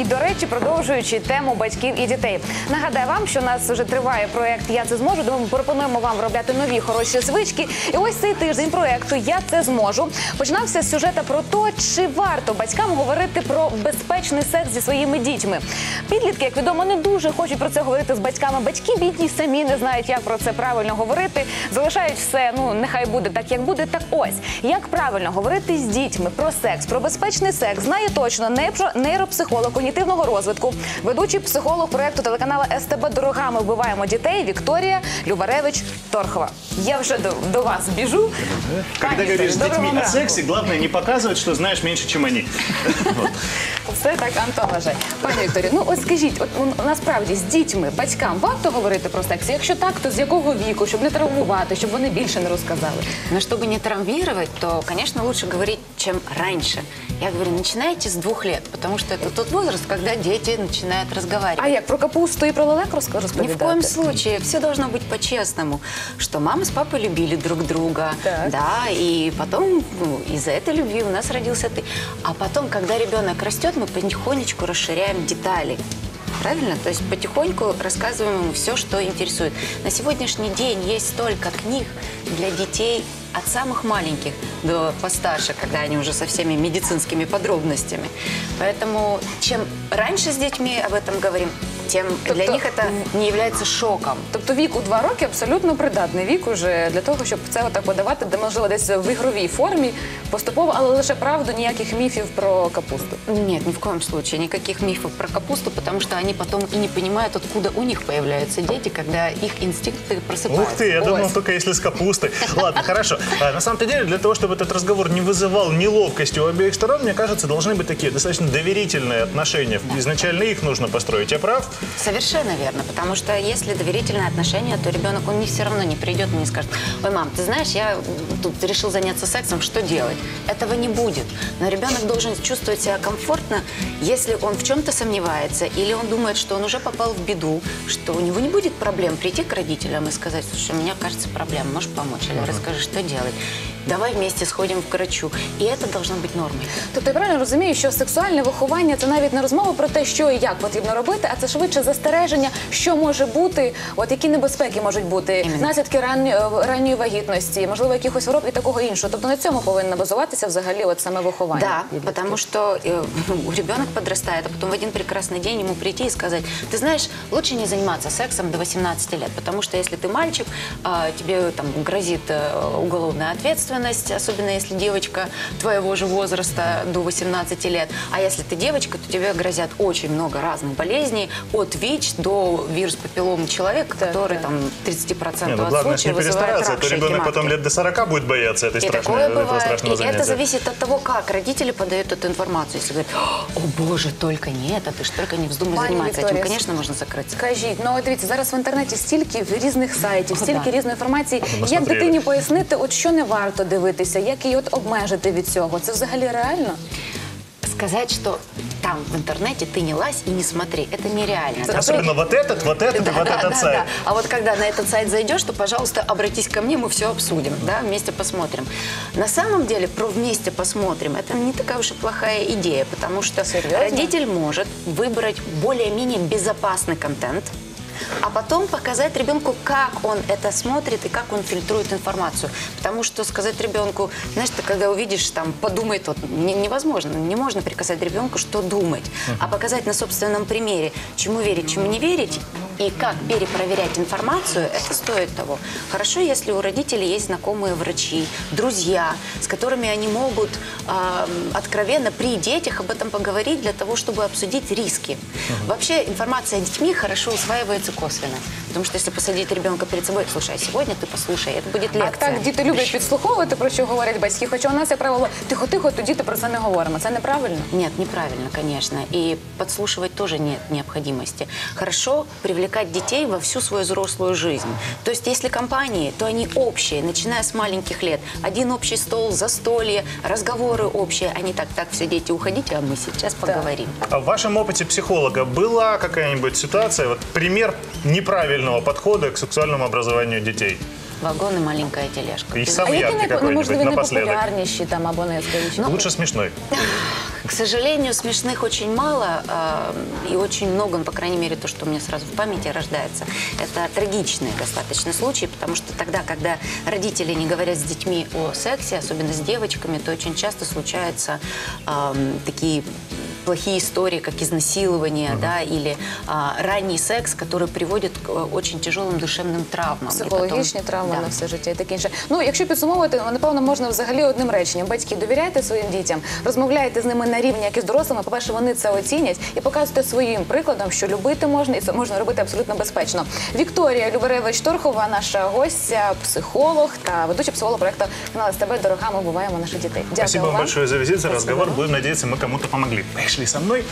І до речі, продовжуючи тему батьків і дітей, нагадаю вам, що у нас вже триває проект Я це зможу. Тому пропонуємо вам виробляти нові хороші звички. І ось цей тиждень проекту Я це зможу починався з сюжета про те, чи варто батькам говорити про безпечний секс зі своїми дітьми. Підлітки, як відомо, не дуже хочуть про це говорити з батьками. Батьки бідні самі не знають, як про це правильно говорити. Залишають все. Ну нехай буде так, як буде. Так ось як правильно говорити з дітьми про секс, про безпечний секс, знає точно нейро- нейропсихолог когнітивного розвитку, ведучий психолог проекту телеканала СТБ Дорога. Ми вбиваємо дітей Вікторія Любаревич Торхова. Я вже до, до вас біжу. Когда говоришь с Вікторія, детьми о сексе, главное не показывать, что знаешь меньше, чем они. Все так Антон вважає. Пані Вікторія, ну от скажіть, от ну, насправді з дітьми, батькам варто говорити про секс? Якщо так, то з якого віку, щоб не травмувати, щоб вони більше не розказали? Но чтобы не травмировать, то, конечно, лучше говорить, чем раньше. Я говорю, начинайте с двух лет, потому что это тот возраст, когда дети начинают разговаривать. А як про капусту і про лелек розк- Ни розповідати? в коем случае. Все должно быть по-честному. Что мама с папой любили друг друга. Так. Да, и потом ну, из-за этой любви у нас родился ты. А потом, когда ребенок растет, мы потихонечку расширяем детали. Правильно? То есть потихоньку рассказываем ему все, что интересует. На сегодняшний день есть столько книг для детей от самых маленьких до постарше, когда они уже со всеми медицинскими подробностями. Поэтому чем раньше с детьми об этом говорим, тем для Тобто- них это не является шоком. Тобто вік у два роки абсолютно придатний вік уже для того, щоб це отак подавати, де можливо десь в ігровій формі, поступово, але лише правду, ніяких міфів про капусту. Нет, ни в коем случае. Никаких мифов про капусту, потому что они потом и не понимают, откуда у них появляются дети, когда их инстинкты просыпаются. Ух ты, я думал Ой. только если с капустой. Ладно, хорошо. А, На самом-то деле, для того, чтобы этот разговор не вызывал неловкости у обеих сторон, мне кажется, должны быть такие достаточно доверительные отношения. Изначально их нужно построить. Я прав? Совершенно верно, потому что если доверительные отношения, то ребенок, он не все равно не придет и не скажет, ой, мам, ты знаешь, я тут решил заняться сексом, что делать? Этого не будет. Но ребенок должен чувствовать себя комфортно, если он в чем-то сомневается, или он думает, что он уже попал в беду, что у него не будет проблем прийти к родителям и сказать, слушай, у меня кажется проблема, можешь помочь? Или расскажи, что делать? Давай вместе сходим к врачу. И это должно быть нормой. Тобто я правильно розумію, що сексуальне виховання це навіть не розмова про те, що і як потрібно робити, а це швидше застереження, що може бути, от які небезпеки можуть бути, Іменно. наслідки ранньої, ранньої вагітності, можливо, якихось хвороб і такого іншого. Тобто на цьому повинно базуватися взагалі от саме виховання. Да, підлітків. потому что э, ну, ребенок подрастает, а потом в один прекрасный день ему прийти и сказать, ты знаешь, лучше не заниматься сексом до 18 лет, потому что если ты мальчик, а, тебе там грозит э, уголовная ответственность, особенно если девочка твоего же возраста до 18 лет, а если ты девочка, то тебе грозят очень много разных болезней, от ВИЧ до вирус папиллома человека, Так, который да. там 30% Не, ну от главное ж случаев не вызывает перестараться, а рак то шейки ребенок потом матки. лет до 40 будет бояться этой И страшной, такое этого бывает. страшного И это занятия. зависит от того, как родители подают эту информацию. Если говорят, о боже, только не это, ты ж только не вздумай Пані заниматься Вікторія, этим, конечно, можно закрыться. Скажіть, ну от дивіться, зараз в інтернеті стільки різних сайтів, О, стільки да. різної інформації. Як насмотрели. дитині пояснити, от що не варто дивитися, як її от обмежити від цього? Це взагалі реально? Сказать, что там в интернете ты не лазь и не смотри, это нереально. Да, Особенно вот этот, вот этот и Да, вот да, этот да, сайт. да. А вот когда на этот сайт зайдешь, то, пожалуйста, обратись ко мне, мы все обсудим, да, вместе посмотрим. На самом деле, про вместе посмотрим, это не такая уж и плохая идея, потому что Серьезно? родитель может выбрать более-менее безопасный контент, а потом показать ребенку, как он это смотрит и как он фильтрует информацию. Потому что сказать ребенку, знаешь, ты когда увидишь, там, подумает, вот, не- невозможно, не можно приказать ребенку, что думать, а показать на собственном примере, чему верить, чему не верить, и как перепроверять информацию, это стоит того. Хорошо, если у родителей есть знакомые врачи, друзья, с которыми они могут а, откровенно при детях об этом поговорить для того, чтобы обсудить риски. Вообще информация о детьми хорошо усваивается косвенно. Потому что если посадить ребенка перед собой, слушай, а сегодня ты послушай, это будет А лекция. так діти люблять підслуховувати, про що говорять батьки. Хоча у нас, як правило, тихо-тихо, то діти про це не говоримо. Це неправильно. Нет, неправильно, конечно. И подслушивать тоже нет необходимости. Хорошо привлекать детей во всю свою взрослую жизнь. То есть, если компании, то они общие, начиная с маленьких лет. Один общий стол, застолье, разговоры общие. Они так, так, все, дети, уходите, а мы сейчас поговорим. А в вашем опыте психолога была какая-нибудь ситуация, вот пример неправильного подхода к сексуальному образованию детей? Вагон и маленькая тележка. И А самый які яркий найпо- ну, какой-нибудь можливо напоследок. найпопулярніші там або найяскравіші? Лучше смешной. К сожалению, смешных очень мало э, и очень много, ну, по крайней мере, то, что у меня сразу в памяти рождается. Это трагичные достаточно случаи, потому что тогда, когда родители не говорят с детьми о сексе, особенно с девочками, то очень часто случаются эм, такие плохие истории, как изнасилование, да, или а, ранний секс, который приводит к э, очень тяжелым душевным травмам. И Психологічні потом- травми да. на все життя і таке інше. Ну, якщо підсумовувати, напевно, можна взагалі одним реченням. Батьки, довіряйте своїм дітям, розмовляйте з ними на рівні, як і з дорослими. По-перше, вони це оцінять і показуйте своїм прикладом, що любити можна, і це можна робити абсолютно безпечно. Вікторія Любаревич Торхова, наша гостя, психолог та ведуча психолог проекту каналу СТБ Дорога. Ми буваємо наших дітей. Дякую Спасибо вам большое за визит, за разговор. Будем надеяться, мы кому-то помогли. Пришли со мной.